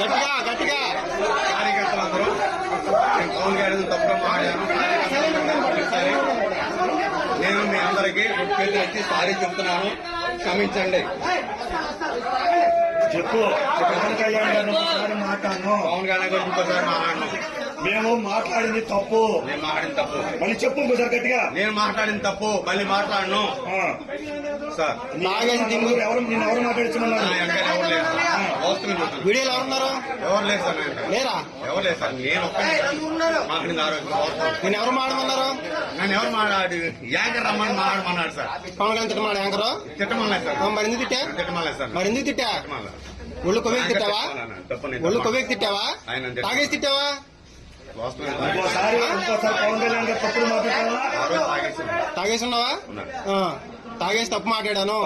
గట్టిగా గట్టిగా కార్యకర్తలందరూ నేను పవన్ గారి తప్పుగా మాట్లాడాను నేను మీ అందరికీ పేరు వచ్చి సారీ చెప్తున్నాను. క్షమించండి. చెప్పు. పవన్ కళ్యాణ్ గారిని ఒకసారి మాట్లాడను? పవన్ గారి గురించి ఇంకోసారి మాట్లాడను మేము మాట్లాడింది తప్పు. నేను మాట్లాడిన తప్పు. మళ్ళీ చెప్పు ఇంకోసారి గట్టిగా. నేను మాట్లాడిన తప్పు. మళ్ళీ మాట్లాడను. సార్. నాగేసి దింగు ఎవరు నిన్ను ఎవరు నా మాట్లాడుతున్నారు వెనకాల ఎవరు లేరు సార్ వాస్తవం చెప్తున్నాను. వీడియోలో ఎవరున్నారు ఎవరు లేరు సార్. లేరా? ఎవరు లేదు సార్. నేను. నేను ఎవరు మాడమన్నారు నన్ను ఎవరు మాట్లాడి యాంకర్ రమ్మని మాట్లాడమన్నాడు సార్. పవన్ కళ్యాణ్ తిట్టమాడు యాంకరు? తిట్టమలేదు సార్. ఆ, మరి ఎందుకు తిట్టా? తిట్టమలేదు సార్. మరి ఎందుకు తిట్టా. ఒళ్ళు కొవ్వేకి తిట్టావా? నేను ఒళ్ళు. కొవ్వేకి తిట్టావా. తాగేసి తిట్టావా? వాస్తవం ఇంకోసారి ఇంకోసారి పవన్ కళ్యాణ్ గారు తప్పుడు మాట్లాడాలా ఆ రోజు తాగేసాను. తాగేసి ఉన్నావా? తాగేసి తప్పు మాట్లాడాను.